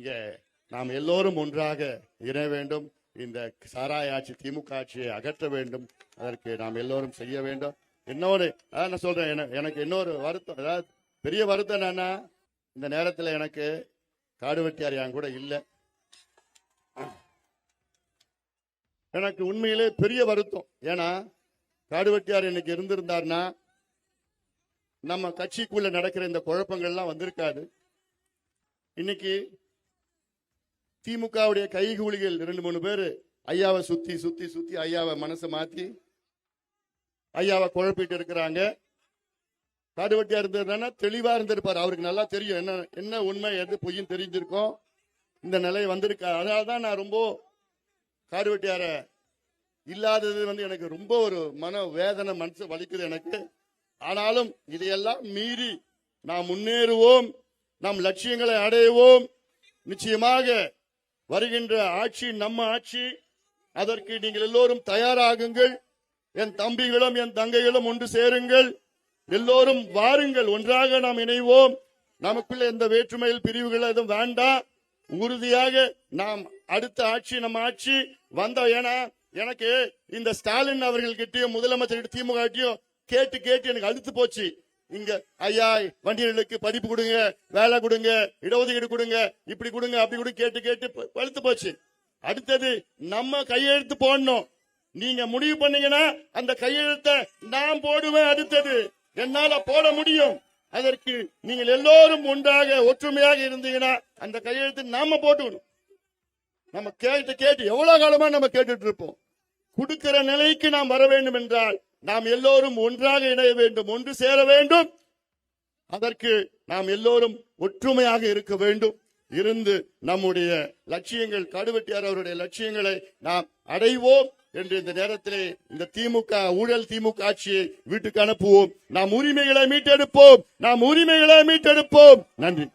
இங்க நாம் எல்லோரும் ஒன்றாக இணைய வேண்டும். இந்த சாராய ஆட்சி திமுக ஆட்சியை அகற்ற வேண்டும். அதற்கு நாம் எல்லோரும் செய்ய வேண்டும். இன்னொரு அதான் நான் சொல்றேன் எனக்கு இன்னொரு வருத்தம் அதாவது பெரிய வருத்தம் என்னன்னா இந்த நேரத்தில் எனக்கு காடு வெட்டியார் என் கூட இல்லை. எனக்கு உண்மையிலே பெரிய வருத்தம். ஏன்னா காடு வெட்டியார் இன்னைக்கு இருந்திருந்தார்னா நம்ம கட்சிக்குள்ள நடக்கிற இந்த குழப்பங்கள்லாம் வந்திருக்காது. இன்னைக்கு திமுகவுடைய கைகூலிகள் ரெண்டு மூணு பேர் ஐயாவை சுத்தி சுத்தி சுத்தி ஐயாவை மனசை மாத்தி ஐயாவை குழப்பிட்டு இருக்கிறாங்க. காடுவட்டியா இருந்ததுன்னா தெளிவா இருந்திருப்பார். அவருக்கு நல்லா தெரியும் என்ன என்ன உண்மை எது பொய்யும் தெரிஞ்சிருக்கும். இந்த நிலை வந்திருக்கா. அதனால தான் நான் ரொம்ப காடுவெட்டியார இல்லாதது வந்து எனக்கு ரொம்ப ஒரு மன வேதனை மனசு வலிக்குது எனக்கு. ஆனாலும் இதையெல்லாம் மீறி நாம் முன்னேறுவோம். நம் லட்சியங்களை அடைவோம். நிச்சயமாக வருகின்ற ஆட்சி நம்ம ஆட்சி அதற்கு நீங்கள் எல்லோரும் தயாராகுங்கள். என் தம்பிகளும் என் தங்கைகளும் ஒன்று சேருங்கள். எல்லோரும் வாருங்கள் ஒன்றாக நாம் இணைவோம். நமக்குள்ள எந்த வேற்றுமையில் பிரிவுகள் எதுவும் வேண்டாம் உறுதியாக நாம் அடுத்த ஆட்சி நம்ம ஆட்சி வந்த. ஏன்னா எனக்கு இந்த ஸ்டாலின் அவர்கள் கிட்டயும் முதலமைச்சர் திமுக கேட்டு கேட்டு எனக்கு அழுத்து போச்சு. இங்க ஐயா வண்டிகளுக்கு பதிப்பு கொடுங்க வேலை கொடுங்க இடஒதுக்கீடு கொடுங்க இப்படி கொடுங்க அப்படி கொடுங்க கேட்டு கேட்டு வலுத்து பழுத்து போச்சு. அடுத்தது நம்ம கையெழுத்து போடணும். நீங்க முடிவு பண்ணீங்கன்னா அந்த கையெழுத்தை நான் போடுவேன். அடுத்தது என்னால போட முடியும். அதற்கு நீங்கள் எல்லோரும் ஒன்றாக ஒற்றுமையாக இருந்தீங்கன்னா அந்த கையெழுத்து நாம போட்டுக்கணும். நம்ம கேட்டு கேட்டு எவ்வளவு காலமா நம்ம கேட்டுட்டு இருப்போம்? கொடுக்கிற நிலைக்கு நாம் வர வேண்டும் என்றால் நாம் எல்லோரும் ஒன்றாக இணைய வேண்டும் ஒன்று சேர வேண்டும். அதற்கு நாம் எல்லோரும் ஒற்றுமையாக இருக்க வேண்டும். இருந்து நம்முடைய லட்சியங்கள் கடுவெட்டியார் அவருடைய லட்சியங்களை நாம் அடைவோம் என்று இந்த நேரத்திலே இந்த திமுக ஊழல் திமுக ஆட்சியை வீட்டுக்கு அனுப்புவோம். நாம் உரிமைகளை மீட்டெடுப்போம். நாம் உரிமைகளை மீட்டெடுப்போம். நன்றி.